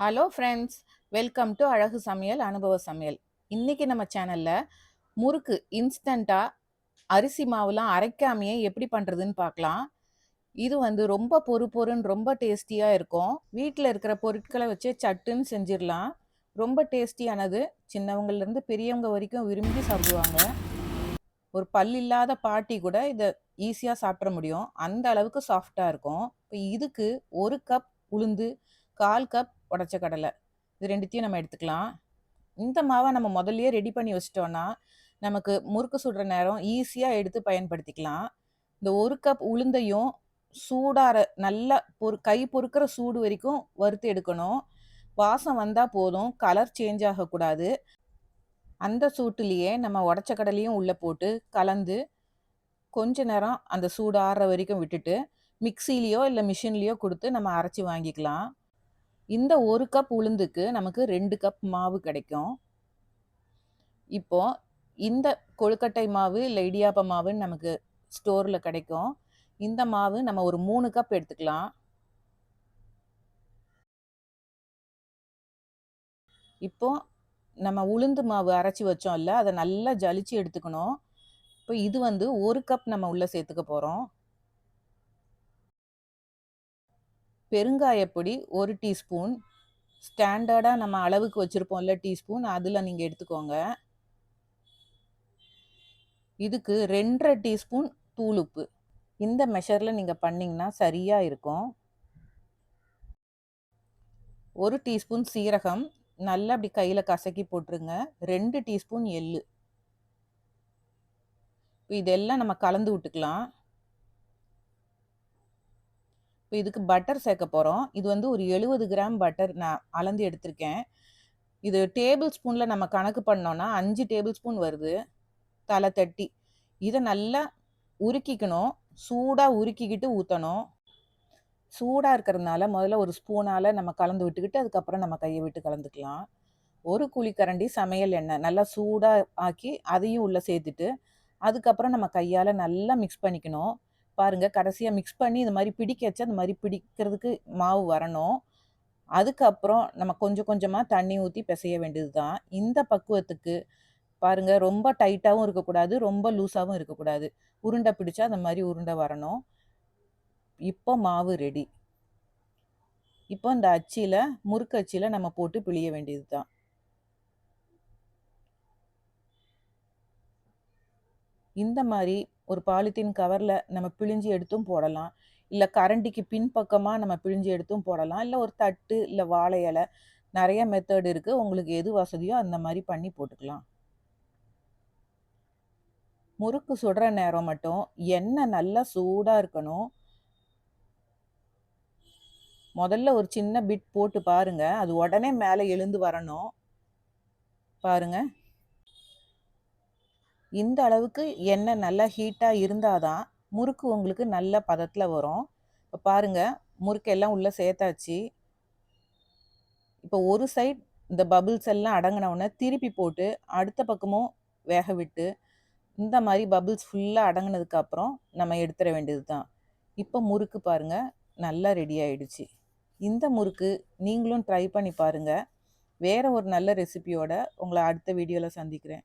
Hello friends welcome to அழகு சமையல் அனுபவ சமையல் இன்னைக்கு நம்ம சேனலில் முறுக்கு இன்ஸ்டண்ட்டாக அரிசி மாவுலாம் அரைக்காமையே எப்படி பண்ணுறதுன்னு பார்க்கலாம். இது வந்து ரொம்ப பொறு பொறுன்னு ரொம்ப டேஸ்டியாக இருக்கும். வீட்டில் இருக்கிற பொருட்களை வச்சு சட்டுன்னு செஞ்சிடலாம். ரொம்ப டேஸ்டியானது சின்னவங்கள்லேருந்து பெரியவங்க வரைக்கும் விரும்பி சாப்பிடுவாங்க. ஒரு பல் இல்லாத பாட்டி கூட இதை ஈஸியாக சாப்பிட முடியும். அந்த அளவுக்கு சாஃப்டாக இருக்கும். இப்போ இதுக்கு ஒரு கப் உளுந்து கால் கப் உடச்ச கடலை. இது ரெண்டுத்தையும் நம்ம எடுத்துக்கலாம். இந்த மாவை நம்ம முதல்லயே ரெடி பண்ணி வச்சிட்டோன்னா நமக்கு முறுக்கு சுடுற நேரம் ஈஸியாக எடுத்து பயன்படுத்திக்கலாம். இந்த ஒரு கப் உளுந்தையும் சூடார நல்லா பொறு கை பொறுக்கிற சூடு வரைக்கும் வறுத்து எடுக்கணும். வாசம் வந்தால் போதும் கலர் சேஞ்ச் ஆகக்கூடாது. அந்த சூட்டுலேயே நம்ம உடச்ச கடலையும் உள்ளே போட்டு கலந்து கொஞ்ச நேரம் அந்த சூடு ஆறுற வரைக்கும் விட்டுட்டு மிக்சிலேயோ இல்லை மிஷின்லேயோ கொடுத்து நம்ம அரைச்சி வாங்கிக்கலாம். இந்த ஒரு கப் உளுந்துக்கு நமக்கு ரெண்டு கப் மாவு கிடைக்கும். இப்போ இந்த கொழுக்கட்டை மாவு இல்லை இடியாப்ப மாவுன்னு நமக்கு ஸ்டோரில் கிடைக்கும். இந்த மாவு நம்ம ஒரு மூணு கப் எடுத்துக்கலாம். இப்போ நம்ம உளுந்து மாவு அரைச்சி வச்சோம்ல அதை நல்லா ஜலிச்சு எடுத்துக்கணும். இப்போ இது வந்து ஒரு கப் நம்ம உள்ளே சேர்த்துக்க போகிறோம் பெருங்காயப்பொடி ஒரு டீஸ்பூன். ஸ்டாண்டர்டாக நம்ம அளவுக்கு வச்சுருப்போம்ல டீஸ்பூன் அதில் நீங்கள் எடுத்துக்கோங்க. இதுக்கு ரெண்டரை டீஸ்பூன் தூளுப்பு இந்த மெஷரில் நீங்கள் பண்ணிங்கன்னா சரியாக இருக்கும். ஒரு டீஸ்பூன் சீரகம் நல்லா அப்படி கையில் கசக்கி போட்டுருங்க. ரெண்டு டீஸ்பூன் எள்ளு. இதெல்லாம் நம்ம கலந்து விட்டுக்கலாம். இப்போ இதுக்கு பட்டர் சேர்க்க போகிறோம் இது வந்து ஒரு எழுபது கிராம் பட்டர் நான் அளந்து எடுத்திருக்கேன். இது டேபிள் ஸ்பூனில் நம்ம கணக்கு பண்ணோன்னா அஞ்சு டேபிள் ஸ்பூன் வருது. தலை தட்டி. இதை நல்லா உருக்கிக்கணும். சூடாக உருக்கிக்கிட்டு ஊற்றணும் சூடாக இருக்கிறதுனால முதல்ல ஒரு ஸ்பூனால் நம்ம கலந்து விட்டுக்கிட்டு அதுக்கப்புறம் நம்ம கையை விட்டு கலந்துக்கலாம். ஒரு குழிக்கரண்டி சமையல் எண்ணெய் நல்லா சூடாக ஆக்கி அதையும் உள்ளே சேர்த்துட்டு அதுக்கப்புறம் நம்ம கையால் நல்லா மிக்ஸ் பண்ணிக்கணும். பாருங்கள் கடைசியாக மிக்ஸ் பண்ணி இந்த மாதிரி பிடிக்க வச்சு அந்த மாதிரி பிடிக்கிறதுக்கு மாவு வரணும். அதுக்கப்புறம் நம்ம கொஞ்சம் கொஞ்சமாக தண்ணி ஊற்றி பிசைய வேண்டியது தான் இந்த பக்குவத்துக்கு பாருங்கள் ரொம்ப டைட்டாகவும் இருக்கக்கூடாது ரொம்ப லூஸாகவும் இருக்கக்கூடாது. உருண்டை பிடிச்சா அந்த மாதிரி உருண்டை வரணும். இப்போ மாவு ரெடி இப்போ இந்த அச்சியில் முறுக்கு அச்சியில் நம்ம போட்டு பிழிய வேண்டியது தான் இந்த மாதிரி ஒரு பாலித்தீன் கவரில் நம்ம பிழிஞ்சு எடுத்தும் போடலாம். இல்லை கரண்டிக்கு பின்பக்கமாக நம்ம பிழிஞ்சு எடுத்தும் போடலாம். இல்லை ஒரு தட்டு இல்லை வாழை இலை நிறைய மெத்தட் இருக்குது உங்களுக்கு எது வசதியோ அந்த மாதிரி பண்ணி போட்டுக்கலாம். முறுக்கு சுடுற நேரம் மட்டும். எண்ணெய் நல்லா சூடாக இருக்கணும். முதல்ல ஒரு சின்ன பிட் போட்டு பாருங்கள் அது உடனே மேலே எழுந்து வரணும். பாருங்கள் இந்த அளவுக்கு எண்ணெய் நல்லா ஹீட்டாக இருந்தால் தான் முறுக்கு உங்களுக்கு நல்ல பதத்தில் வரும். இப்போ பாருங்கள் முறுக்கு எல்லாம் உள்ளே சேர்த்தாச்சு. இப்போ ஒரு சைட் இந்த பபுள்ஸ் எல்லாம் அடங்கினவுடனே திருப்பி போட்டு அடுத்த பக்கமும் வேக விட்டு இந்த மாதிரி பபுள்ஸ் ஃபுல்லாக அடங்கினதுக்கப்புறம் நம்ம எடுத்துட வேண்டியது தான். இப்போ முறுக்கு பாருங்கள் நல்லா ரெடி ஆயிடுச்சு. இந்த முறுக்கு நீங்களும் ட்ரை பண்ணி பாருங்கள் வேறு ஒரு நல்ல ரெசிபியோட உங்களை அடுத்த வீடியோவில் சந்திக்கிறேன்.